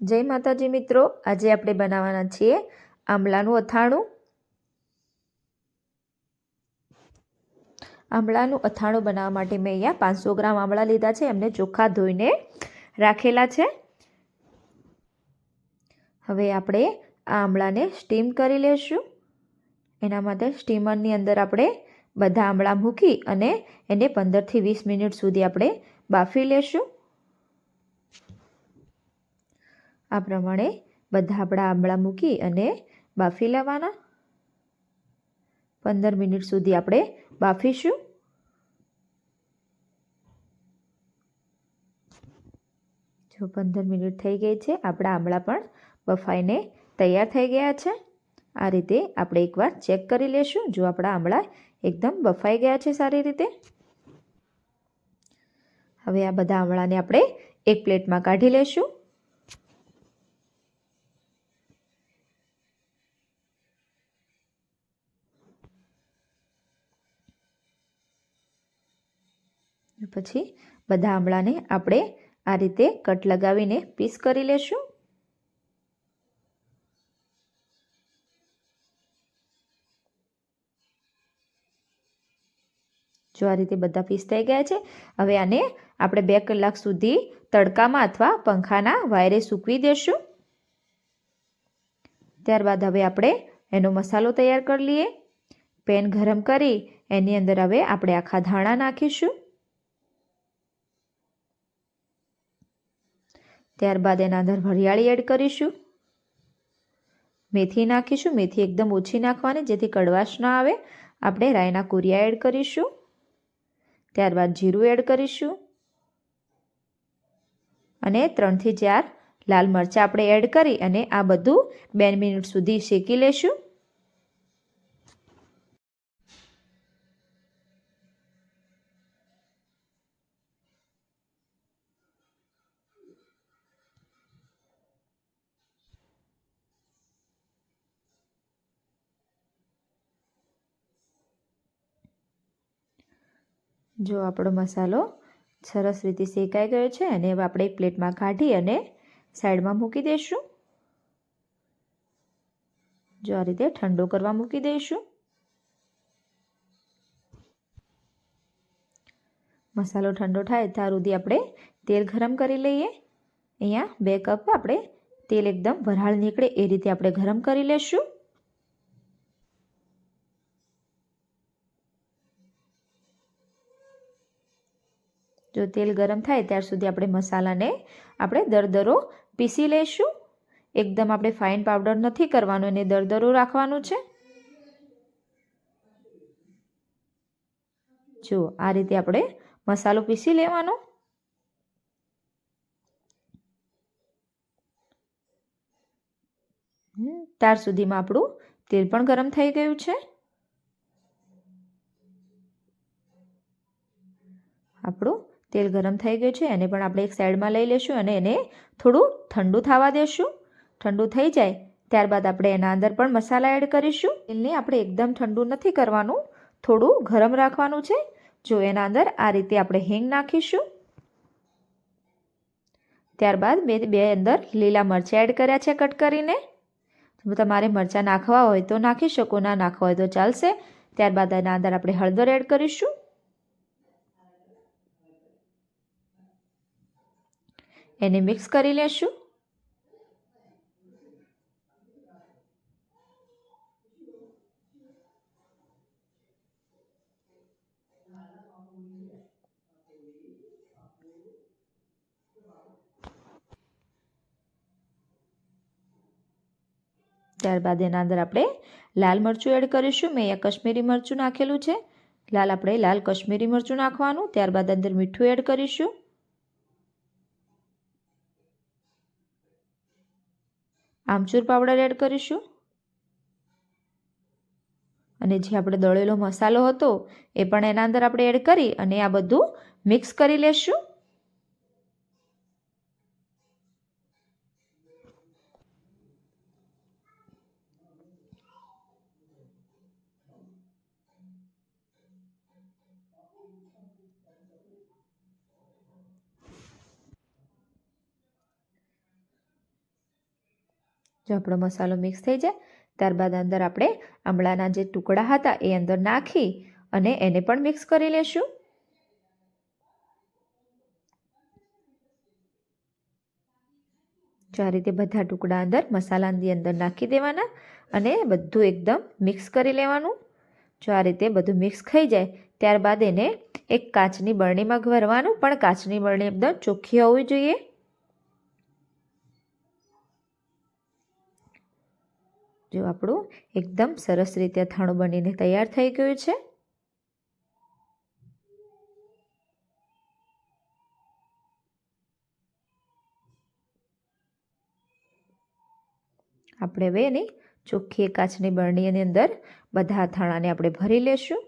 જય માતાજી મિત્રો, આજે આપણે બનાવવાના છીએ આંબલાનું અથાણું. આંબલાનું અથાણું બનાવવા માટે મેં અહીંયા પાંચસો ગ્રામ આંબળા લીધા છે, એમને ચોખ્ખા ધોઈને રાખેલા છે. હવે આપણે આ આંબળાને સ્ટીમ કરી લેશું. એના માટે સ્ટીમરની અંદર આપણે બધા આંબળા મૂકી અને એને પંદરથી વીસ મિનિટ સુધી આપણે બાફી લેશું. આ પ્રમાણે બધા આપણા આંબળા મૂકી અને બાફી લેવાના. પંદર મિનિટ સુધી આપણે બાફીશું. જો પંદર મિનિટ થઈ ગઈ છે, આપણા આંબળા પણ બફાઈને તૈયાર થઈ ગયા છે. આ રીતે આપણે એકવાર ચેક કરી લેશું, જો આપણા આંબળા એકદમ બફાઈ ગયા છે સારી રીતે. હવે આ બધા આંબળાને આપણે એક પ્લેટમાં કાઢી લેશું. પછી બધા આંબળાને આપણે આ રીતે કટ લગાવીને પીસ કરી લેશું. જો આ રીતે બધા પીસ થઈ ગયા છે, હવે આને આપણે બે કલાક સુધી તડકામાં અથવા પંખાના વાયરે સૂકવી દેશું. ત્યારબાદ હવે આપણે એનો મસાલો તૈયાર કરી લઈએ. પેન ગરમ કરી, એની અંદર હવે આપણે આખા ધાણા નાખીશું. ત્યારબાદ એના અંદર વરિયાળી એડ કરીશું. મેથી નાખીશું. મેથી એકદમ ઓછી નાખવાની, જેથી કડવાશ ના આવે. આપણે રાયના કુરિયા એડ કરીશું. ત્યારબાદ જીરું એડ કરીશું. અને ત્રણથી ચાર લાલ મરચાં આપણે એડ કરી અને આ બધું બે મિનિટ સુધી શેકી લેશું. જો આપણો મસાલો સરસ રીતે શેકાઈ ગયો છે અને હવે આપણે એક પ્લેટમાં કાઢી અને સાઈડમાં મૂકી દઈશું. જો આ રીતે ઠંડો કરવા મૂકી દઈશું. મસાલો ઠંડો થાય ત્યાં સુધી આપણે તેલ ગરમ કરી લઈએ. અહીંયા બે કપ આપણે તેલ એકદમ વરાળ નીકળે એ રીતે આપણે ગરમ કરી લઈશું જો તેલ ગરમ થાય ત્યાર સુધી આપણે મસાલાને આપણે દરદરો પીસી લઈશું. એકદમ આપણે ફાઇન પાવડર નથી કરવાનો, એને દરદરો રાખવાનું છે. જો આ રીતે આપણે મસાલો પીસી લેવાનો. ત્યાર સુધીમાં આપણું તેલ પણ ગરમ થઈ ગયું છે. આપણું તેલ ગરમ થઈ ગયું છે, એને પણ આપણે એક સાઈડમાં લઈ લઈશું અને એને થોડું ઠંડુ થવા દેશું. ઠંડુ થઈ જાય, ત્યારબાદ આપણે એના અંદર પણ મસાલા એડ કરીશું. તેલને આપણે એકદમ ઠંડુ નથી કરવાનું, થોડું ગરમ રાખવાનું છે. જો એના અંદર આ રીતે આપણે હિંગ નાખીશું. ત્યારબાદ મેં બે અંદર લીલા મરચાં એડ કર્યા છે કટ કરીને. તમારે મરચાં નાખવા હોય તો નાખી શકો, ના નાખવા હોય તો ચાલશે. ત્યારબાદ એના અંદર આપણે હળદર એડ કરીશું. એને મિક્સ કરી લેશું. ત્યારબાદ એના અંદર આપણે લાલ મરચું એડ કરીશું. મેં અહીંયા કશ્મીરી મરચું નાખેલું છે. લાલ આપણે લાલ કશ્મીરી મરચું નાખવાનું. ત્યારબાદ અંદર મીઠું એડ કરીશું. આમચૂર પાવડર એડ કરીશું. અને જે આપણે દળેલો મસાલો હતો, એ પણ એના અંદર આપણે એડ કરી અને આ બધું મિક્સ કરી લેશું. જો આપણો મસાલો મિક્સ થઈ જાય, ત્યારબાદ અંદર આપણે આમળાના જે ટુકડા હતા એ અંદર નાખી અને એને પણ મિક્સ કરી લેશું. જો આ રીતે બધા ટુકડા અંદર મસાલાની અંદર નાખી દેવાના અને બધું એકદમ મિક્સ કરી લેવાનું. જો આ રીતે બધું મિક્સ થઈ જાય, ત્યારબાદ એને એક કાચની બરણીમાં ભરવાનું પણ કાચની બરણી એકદમ ચોખ્ખી હોવી જોઈએ. જો આપણું એકદમ સરસ રીતે અથાણું બનીને તૈયાર થઈ ગયું છે. આપણે હવે એની ચોખ્ખી કાચની બરણીની અંદર બધા અથાણાને આપણે ભરી લેશું.